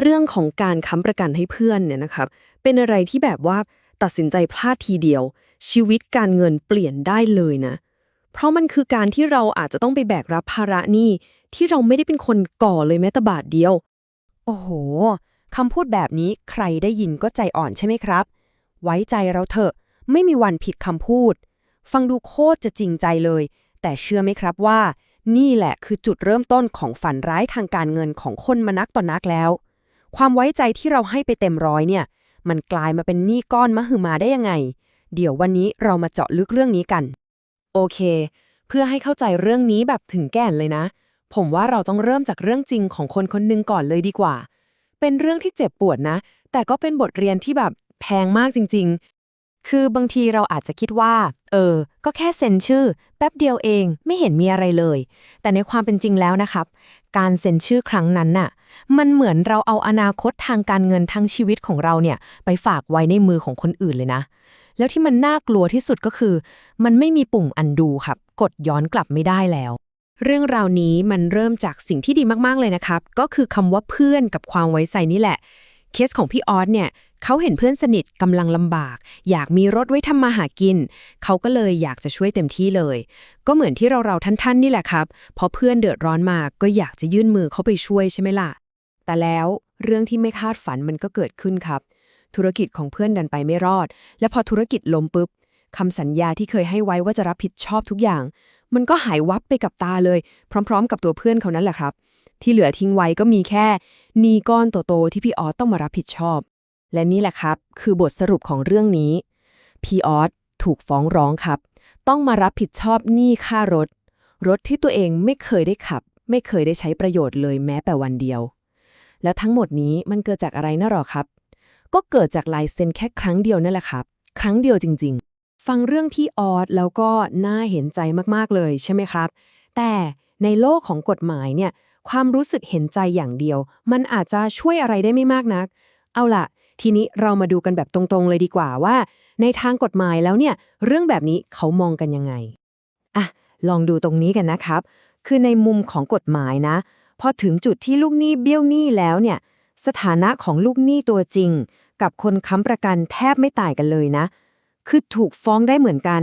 เรื่องของการค้ำประกันให้เพื่อนเนี่ยนะครับ เป็นอะไรที่แบบว่าตัดสินใจพลาดทีเดียว ชีวิตการเงินเปลี่ยนได้เลยนะ เพราะมันคือการที่เราอาจจะต้องไปแบกรับภาระหนี้ที่เราไม่ได้เป็นคนก่อเลยแม้แต่บาทเดียว โอ้โหคำพูดแบบนี้ใครได้ยินก็ใจอ่อนใช่ไหมครับ ไว้ใจเราเถอะ ไม่มีวันผิดคำพูด ฟังดูโคตรจะจริงใจเลย แต่เชื่อไหมครับว่า นี่แหละคือจุดเริ่มต้นของฝันร้ายทางการเงินของคนมานักต่อนนักแล้ว ความไว้ใจที่เราให้ไปเต็มร้อยเนี่ย มันกลายมาเป็นหนี้ก้อนมหึมาได้ยังไง เดี๋ยววันนี้เรามาเจาะลึกเรื่องนี้กัน โอเค เพื่อให้เข้าใจเรื่องนี้แบบถึงแก่นเลยนะ ผมว่าเราต้องเริ่มจากเรื่องจริงของคนคนหนึ่งก่อนเลยดีกว่า เป็นเรื่องที่เจ็บปวดนะ แต่ก็เป็นบทเรียนที่แบบแพงมากจริง คือบางทีเราอาจจะคิดว่า เออ ก็แค่เซ็นชื่อ แป๊บเดียวเองไม่เห็นมีอะไรเลย แต่ในความเป็นจริงแล้วนะครับ การเซ็นชื่อครั้งนั้นน่ะ มันเหมือนเราเอาอนาคตทางการเงินทั้งชีวิตของเราเนี่ย ไปฝากไว้ในมือของคนอื่นเลยนะ แล้วที่มันน่ากลัวที่สุดก็คือ มันไม่มีปุ่มอันดูครับ กดย้อนกลับไม่ได้แล้ว เรื่องราวนี้มันเริ่มจากสิ่งที่ดีมากๆเลยนะครับ ก็คือคำว่าเพื่อนกับความไว้ใจนี่แหละ เคสของพี่ออสเนี่ย เขาเห็นเพื่อนสนิทกำลังลำบาก อยากมีรถไว้ทำมาหากิน เขาก็เลยอยากจะช่วยเต็มที่เลย ก็เหมือนที่เราเราๆท่านๆนี่แหละครับพอเพื่อนเดือดร้อนมาก็อยากจะยื่นมือเข้าไปช่วยใช่ไหมล่ะ แต่แล้วเรื่องที่ไม่คาดฝันมันก็เกิดขึ้นครับ ธุรกิจของเพื่อนดันไปไม่รอด และพอธุรกิจล้มปุ๊บคำสัญญาที่เคยให้ไว้ว่าจะรับผิดชอบทุกอย่าง มันก็หายวับไปกับตาเลย พร้อม ๆ กับตัวเพื่อนเขานั่นแหละครับ ที่เหลือทิ้งไว้ก็มีแค่หนี้ก้อนโตๆที่พี่ออสต้องมารับผิดชอบ และนี่แหละครับ คือบทสรุปของเรื่องนี้พีออสถูกฟ้องร้องครับ ต้องมารับผิดชอบหนี้ค่ารถ รถที่ตัวเองไม่เคยได้ขับ ไม่เคยได้ใช้ประโยชน์เลยแม้แต่วันเดียว แล้วทั้งหมดนี้มันเกิดจากอะไรน่ะหรอครับ ก็เกิดจากลายเซ็นแค่ครั้งเดียวนั่นแหละครับ ครั้งเดียวจริง ๆ ฟังเรื่องพี่ออสแล้วก็น่าเห็นใจมากๆเลยใช่ไหมครับ แต่ในโลกของกฎหมายเนี่ยความรู้สึกเห็นใจอย่างเดียว มันอาจจะช่วยอะไรได้ไม่มากนัก เอาล่ะ ทีนี้เรามาดูกันแบบตรงๆเลยดีกว่าว่า ในทางกฎหมายแล้วเนี่ยเรื่องแบบนี้เขามองกันยังไงอะลองดูตรงนี้กันนะครับ คือในมุมของกฎหมายนะพอถึงจุดที่ลูกหนี้เบี้ยวหนี้แล้วเนี่ย สถานะของลูกหนี้ตัวจริง กับคนค้ำประกันแทบไม่ต่างกันเลยนะ คือถูกฟ้องได้เหมือนกัน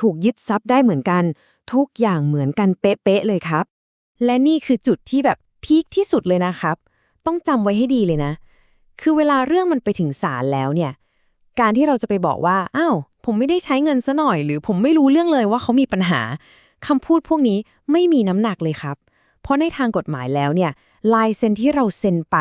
ถูกยึดทรัพย์ได้เหมือนกัน ทุกอย่างเหมือนกันเป๊ะๆเลยครับ และนี่คือจุดที่แบบพีคที่สุดเลยนะครับ ต้องจำไว้ให้ดีเลยนะ คือเวลาเรื่องมันไปถึงศาลแล้วเนี่ย การที่เราจะไปบอกว่า อ้าว ผมไม่ได้ใช้เงินซะหน่อย หรือผมไม่รู้เรื่องเลยว่าเขามีปัญหาคำพูดพวกนี้ไม่มีน้ำหนักเลยครับ เพราะในทางกฎหมายแล้วเนี่ย ลายเซ็นที่เราเซ็นไป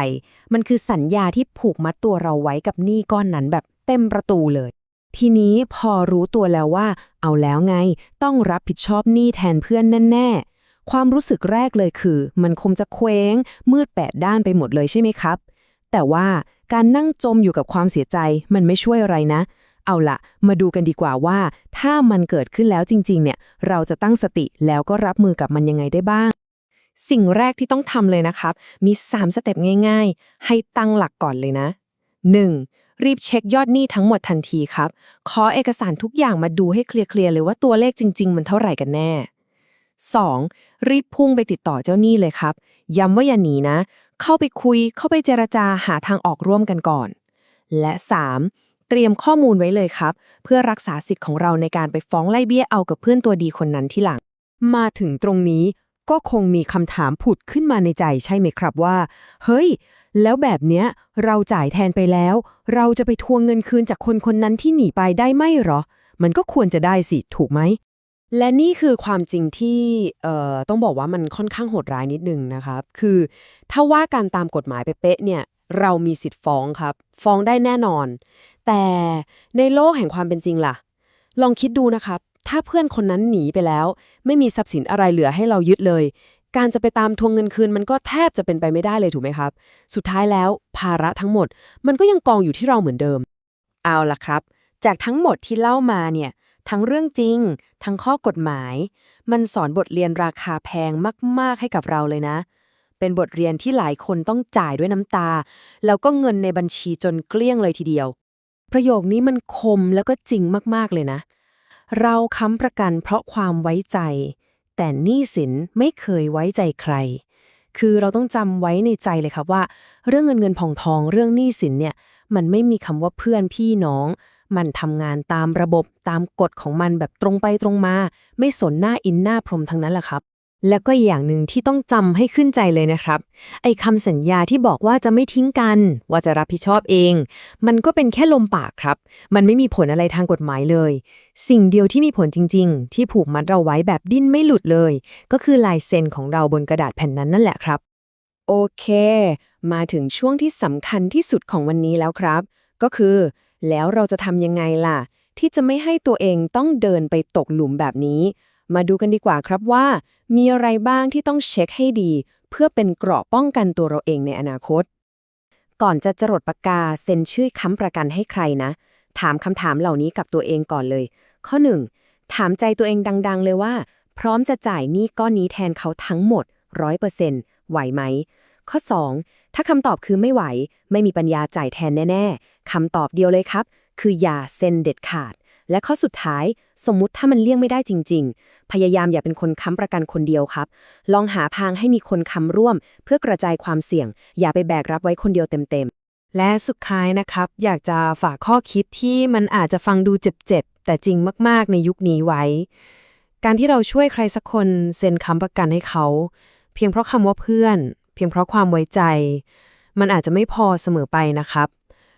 มันคือสัญญาที่ผูกมัดตัวเราไว้กับหนี้ก้อนนั้นแบบเต็มประตูเลย ทีนี้พอรู้ตัวแล้วว่า เอาแล้วไง ต้องรับผิดชอบหนี้แทนเพื่อนแน่ๆความรู้สึกแรกเลยคือ มันคงจะเคว้งมืดแปดด้านไปหมดเลยใช่ไหมครับ แต่ว่าการนั่งจมอยู่กับความเสียใจมันไม่ช่วยอะไรนะ เอาละมาดูกันดีกว่าว่า ถ้ามันเกิดขึ้นแล้วจริง ๆ เนี่ย เราจะตั้งสติแล้วก็รับมือกับมันยังไงได้บ้าง สิ่งแรกที่ต้องทำเลยนะครับ มี 3 สเต็ปง่าย ๆ ให้ตั้งหลักก่อนเลยนะ 1. รีบเช็คยอดหนี้ทั้งหมดทันทีครับ ขอเอกสารทุกอย่างมาดูให้เคลียร์ๆเลยว่าตัวเลขจริง ๆ มันเท่าไหร่กันแน่ 2. รีบพุ่งไปติดต่อเจ้าหนี้เลยครับ ย้ำว่าอย่าหนีนะ เข้าไปคุย เข้าไปเจรจาหาทางออกร่วมกันก่อน และ 3. เตรียมข้อมูลไว้เลยครับ เพื่อรักษาสิทธิ์ของเราในการไปฟ้องไล่เบี้ยเอากับเพื่อนตัวดีคนนั้นที่หลัง มาถึงตรงนี้ก็คงมีคำถามผุดขึ้นมาในใจใช่ไหมครับว่า เฮ้ย แล้วแบบเนี้ยเราจ่ายแทนไปแล้ว เราจะไปทวงเงินคืนจากคนคนนั้นที่หนีไปได้ไหมเหรอ มันก็ควรจะได้สิถูกไหม และนี่คือความจริงที่เอ่อต้องบอกว่ามันค่อนข้างโหดร้ายนิดนึงนะครับ คือถ้าว่าการตามกฎหมายเป๊ะเนี่ยเรามีสิทธิ์ฟ้องครับ ฟ้องได้แน่นอน แต่ในโลกแห่งความเป็นจริงล่ะ ลองคิดดูนะครับ ถ้าเพื่อนคนนั้นหนีไปแล้ว ไม่มีทรัพย์สินอะไรเหลือให้เรายึดเลย การจะไปตามทวงเงินคืนมันก็แทบจะเป็นไปไม่ได้เลยถูกไหมครับ สุดท้ายแล้วภาระทั้งหมด มันก็ยังกองอยู่ที่เราเหมือนเดิม เอาล่ะครับ จากทั้งหมดที่เล่ามาเนี่ย ทั้งเรื่องจริง ทั้งข้อกฎหมาย มันสอนบทเรียนราคาแพงมาก ๆ ให้กับเราเลยนะ เป็นบทเรียนที่หลายคนต้องจ่ายด้วยน้ำตา แล้วก็เงินในบัญชีจนเกลี้ยงเลยทีเดียว ประโยคนี้มันคมแล้วก็จริงมาก ๆ เลยนะ เราค้ำประกันเพราะความไว้ใจ แต่หนี้สินไม่เคยไว้ใจใคร คือเราต้องจำไว้ในใจเลยครับว่า เรื่องเงินเงินผ่องทองเรื่องหนี้สินเนี่ยมันไม่มีคำว่าเพื่อนพี่น้อง มันทำงานตามระบบตามกฎของมันแบบตรงไปตรงมา ไม่สนหน้าอินหน้าพรหมทั้งนั้นแหละครับ แล้วก็อย่างหนึ่งที่ต้องจำให้ขึ้นใจเลยนะครับ ไอ้คำสัญญาที่บอกว่าจะไม่ทิ้งกัน ว่าจะรับผิดชอบเอง มันก็เป็นแค่ลมปากครับ มันไม่มีผลอะไรทางกฎหมายเลย สิ่งเดียวที่มีผลจริง ๆ ที่ผูกมัดเราไว้แบบดิ้นไม่หลุดเลย ก็คือลายเซ็นของเราบนกระดาษแผ่นนั้นนั่นแหละครับโอเค มาถึงช่วงที่สำคัญที่สุดของวันนี้แล้วครับ ก็คือ แล้วเราจะทำยังไงล่ะ ที่จะไม่ให้ตัวเองต้องเดินไปตกหลุมแบบนี้ มาดูกันดีกว่าครับว่า มีอะไรบ้างที่ต้องเช็คให้ดี เพื่อเป็นเกราะป้องกันตัวเราเองในอนาคต ก่อนจะจรดปากกาเซ็นชื่อค้ำประกันให้ใครนะ ถามคำถามเหล่านี้กับตัวเองก่อนเลย ข้อ 1. ถามใจตัวเองดัง ๆ เลยว่า พร้อมจะจ่ายหนี้ก้อนนี้แทนเขาทั้งหมด100%ไหวไหมข้อ 2. ถ้าคำตอบคือไม่ไหว ไม่มีปัญญาจ่ายแทนแน่ ๆคำตอบเดียวเลยครับ คืออย่าเซ็นเด็ดขาด และข้อสุดท้าย สมมุติถ้ามันเลี่ยงไม่ได้จริง ๆ พยายามอย่าเป็นคนค้ำประกันคนเดียวครับ ลองหาทางให้มีคนค้ำร่วม เพื่อกระจายความเสี่ยง อย่าไปแบกรับไว้คนเดียวเต็มๆ และสุดท้ายนะครับ อยากจะฝากข้อคิดที่มันอาจจะฟังดูเจ็บๆแต่จริงมากๆ ในยุคนี้ไว้ การที่เราช่วยใครสักคนเซ็นค้ำประกันให้เขา เพียงเพราะคำว่าเพื่อน พียงเพราะความไว้ใจ มันอาจจะไม่พอเสมอไปนะครับ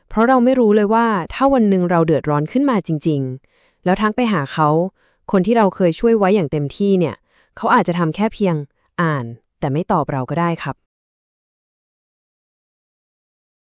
เพราะเราไม่รู้เลยว่าถ้าวันหนึ่งเราเดือดร้อนขึ้นมาจริง ๆ แล้วทักไปหาเขา คนที่เราเคยช่วยไว้อย่างเต็มที่เนี่ย เขาอาจจะทำแค่เพียงอ่าน แต่ไม่ตอบเราก็ได้ครับ